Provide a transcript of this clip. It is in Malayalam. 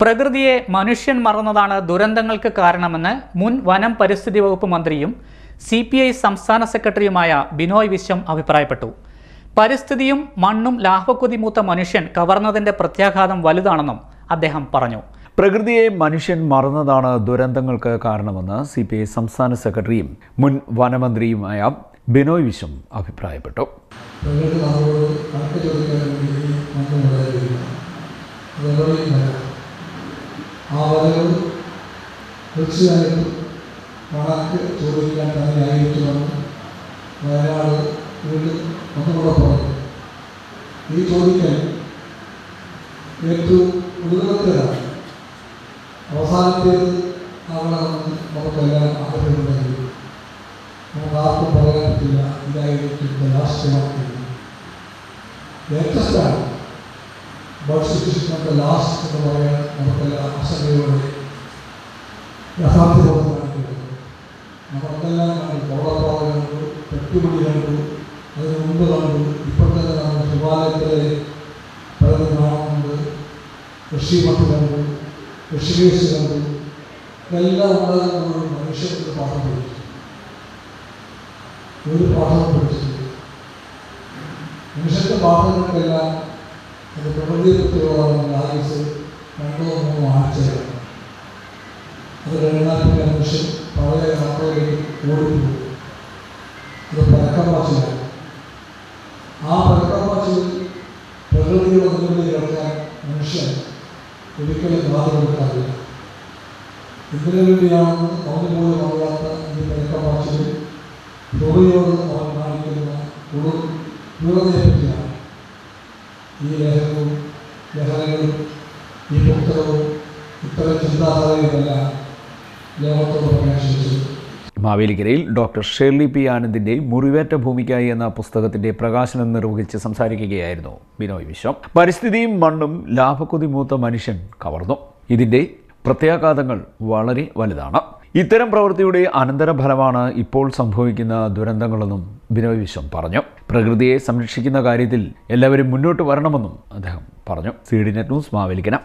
പ്രകൃതിയെ മനുഷ്യൻ മറന്നതാണ് ദുരന്തങ്ങൾക്ക് കാരണമെന്ന് മുൻ വനം പരിസ്ഥിതി വകുപ്പ് മന്ത്രിയും സി പി ഐ സംസ്ഥാന സെക്രട്ടറിയുമായ ബിനോയ് വിശ്വം അഭിപ്രായപ്പെട്ടു. പരിസ്ഥിതിയും മണ്ണും ലാഭക്കുതി മൂത്ത മനുഷ്യൻ കവർന്നതിന്റെ പ്രത്യാഘാതം വലുതാണെന്നും അദ്ദേഹം പറഞ്ഞു. പ്രകൃതിയെ മനുഷ്യൻ മറന്നതാണ് ദുരന്തങ്ങൾക്ക് കാരണമെന്ന് സി പി ഐ സംസ്ഥാന സെക്രട്ടറിയും മുൻ വനമന്ത്രിയുമായ ബിനോയ് വിശ്വം അഭിപ്രായപ്പെട്ടു പ്രകൃതി നമ്മളോട് കണക്ക് ചോദിക്കാൻ വേണ്ടി മണ്ണ് വളരുകയില്ല അതുപോലെയും വരാം ആ വരവ് തീർച്ചയായിട്ടും കണക്ക് ചോദിക്കാൻ തന്നെ ആയിരിക്കുമെന്ന് വയനാട് വീണ്ടും ഒന്നുകൂടെ പറഞ്ഞു. ഈ ചോദിക്കൽ ഏറ്റവും ഉയർത്തലാണ് അവസാനത്തേത് ആവണമെന്ന് നമുക്കെല്ലാം ആഗ്രഹമുണ്ടെങ്കിൽ നമുക്ക് ആർക്കും പറയാൻ പറ്റില്ല ഇതായിരിക്കും ലാസ്റ്റ് ലേറ്റസ്റ്റാണ് ബഡ് സിറ്റുവേഷൻ ലാസ്റ്റ് എന്ന് പറയാൻ നമുക്കെല്ലാം അസംഖ്യയോടെ നമുക്കെല്ലാം കണ്ടു കോളപ്പാത കണ്ടു പെട്ടുപിടി കണ്ടു അതിന് മുമ്പ് കണ്ടു. തന്നെ നമ്മൾ ശിവാലയത്തിലെ പലതും കാണുന്നുണ്ട്. മട്ട് കണ്ടു. ഋഷികേശ് കണ്ടു. ഇതെല്ലാം ഉണ്ടാകുമ്പോൾ മനുഷ്യർക്ക് പാഠം പഠിച്ചു ഒരു പാഠം പഠിച്ചിട്ടുണ്ട് മനുഷ്യന്റെ പാഠങ്ങൾക്കെല്ലാം അത് പ്രകൃതിയെ പറ്റിയുള്ള ആയുസ് രണ്ടോ മൂന്നോ ആഴ്ചകളാണ് അത് കഴിഞ്ഞാൽ മനുഷ്യൻ പഴയ യാത്രയിലേക്ക് ഓടിപ്പോകും ഇത് പരക്കപ്പാച്ചിലാണ് ആ പരക്കപ്പാച്ചിൽ പ്രകൃതിയുടെ മുന്നിൽ കിടക്കാൻ മനുഷ്യൻ ഒരിക്കലും കൊടുക്കാറില്ല. ഇതിനു വേണ്ടിയാണെന്ന് അവന് പോലും അറിയാത്ത ഈ പരക്കപ്പാച്ചിൽ പ്രകൃതിയോട് അവൻ കാണിക്കുന്ന ഒരു ക്രൂരതയെ പറ്റിയാണ് ഈ ലേഖനവും ലഹനങ്ങളും ഈ പുസ്തകവും ഇത്തരം ചിന്താധാരയുമെല്ലാം മാവേലിക്കരയിൽ ഡോക്ടർ ഷേർലി പി ആനന്ദിന്റെ മുറിവേറ്റ ഭൂമിക്കായി എന്ന പുസ്തകത്തിന്റെ പ്രകാശനം നിർവഹിച്ച് സംസാരിക്കുകയായിരുന്നു ബിനോയ് വിശ്വം. പരിസ്ഥിതിയും മണ്ണും ലാഭക്കൊതി മൂത്ത മനുഷ്യൻ കവർന്നു. ഇതിന്റെ പ്രത്യാഘാതങ്ങൾ വളരെ വലുതാണ്. ഇത്തരം പ്രവൃത്തിയുടെ അനന്തരഫലമാണ് ഇപ്പോൾ സംഭവിക്കുന്ന ദുരന്തങ്ങളെന്നും ബിനോയ് വിശ്വം പറഞ്ഞു. പ്രകൃതിയെ സംരക്ഷിക്കുന്ന കാര്യത്തിൽ എല്ലാവരും മുന്നോട്ട് വരണമെന്നും അദ്ദേഹം പറഞ്ഞു. സീഡിനെറ്റ് ന്യൂസ് മാവേലിക്കര.